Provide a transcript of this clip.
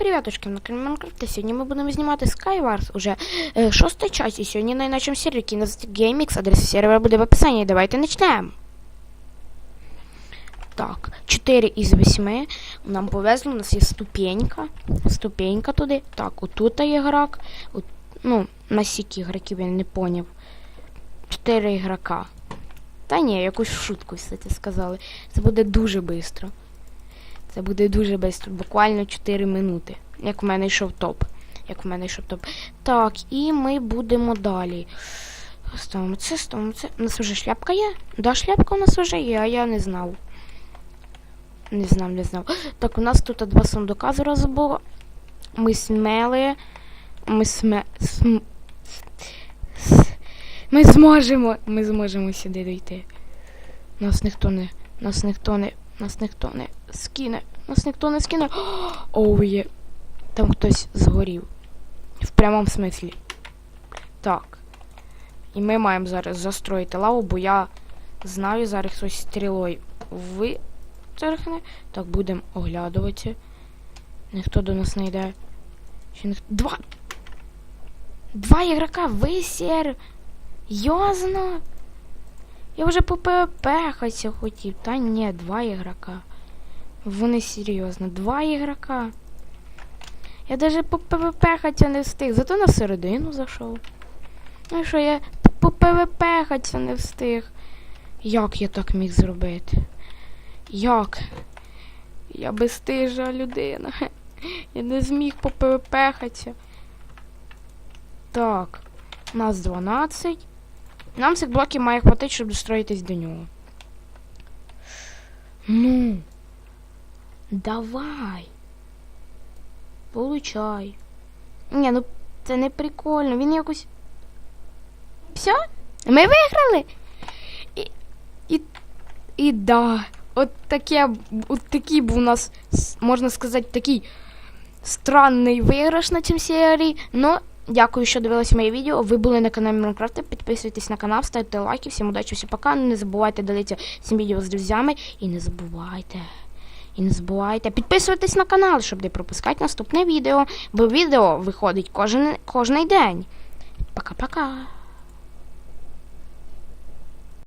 привіточки на каналі Майнкрафт. Сьогодні ми будемо знімати Skywars уже е, шостий час. І сьогодні на нашому сервері, називається GameX. Адрес сервера буде в описанні. Давайте почнемо. Так, 4 із 8. Нам повезло, у нас є ступенька. Ступенька туди. Так, отут є грак. От, ну, на сіки ігроків я не поняв. 4 ігрока. Та ні, якусь шутку це сказали. Це буде дуже швидко. Це буде дуже швидко, буквально 4 минути. Як в мене йшов топ. Як в мене йшов топ. Так, і ми будемо далі. Ставимо це, ставимо це. У нас вже шляпка є? Да, шляпка у нас вже є, а я не знав. Не знав, не знав. Так, у нас тут два сундука зразу було. Ми смели. Ми сме. См... Ми зможемо. Ми зможемо сюди дійти. Нас ніхто не. Нас ніхто не. Нас ніхто не скине. Нас ніхто не скине. Оу є. Там хтось згорів. В прямому смислі. Так. І ми маємо зараз застроїти лаву, бо я знаю, зараз хтось стрілою витерхне. Так, будемо оглядувати. Ніхто до нас не йде. Ще ніх... Два! Два ігрока висір! Йозно! Я вже по ПВП хотів хотів. Та ні, два ігрока. Вони серйозно, два ігрока. Я даже по ПВП хоча не встиг, зато на середину зайшов. Ну що я по ПВП хоча не встиг. Як я так міг зробити? Як? Я безстижа людина. Я не зміг по ПВП хоча. Так, нас 12. Нам цих блоків має хватити, щоб достроїтись до нього. Ну. Давай. Получай. Ні, ну це не прикольно. Він якось. Все? Ми виграли? І. І. І да. От таке. От такий був у нас, можна сказати, такий странний виграш на цьому серії. Ну, дякую, що дивилися моє відео. Ви були на каналі Майнкрафта. Підписуйтесь на канал, ставте лайки. Всім удачі, всім пока. Не забувайте ділитися цим відео з друзями. І не забувайте. І не забувайте підписуватись на канал, щоб не пропускати наступне відео. Бо відео виходить кожен, кожний день. Пока-пока.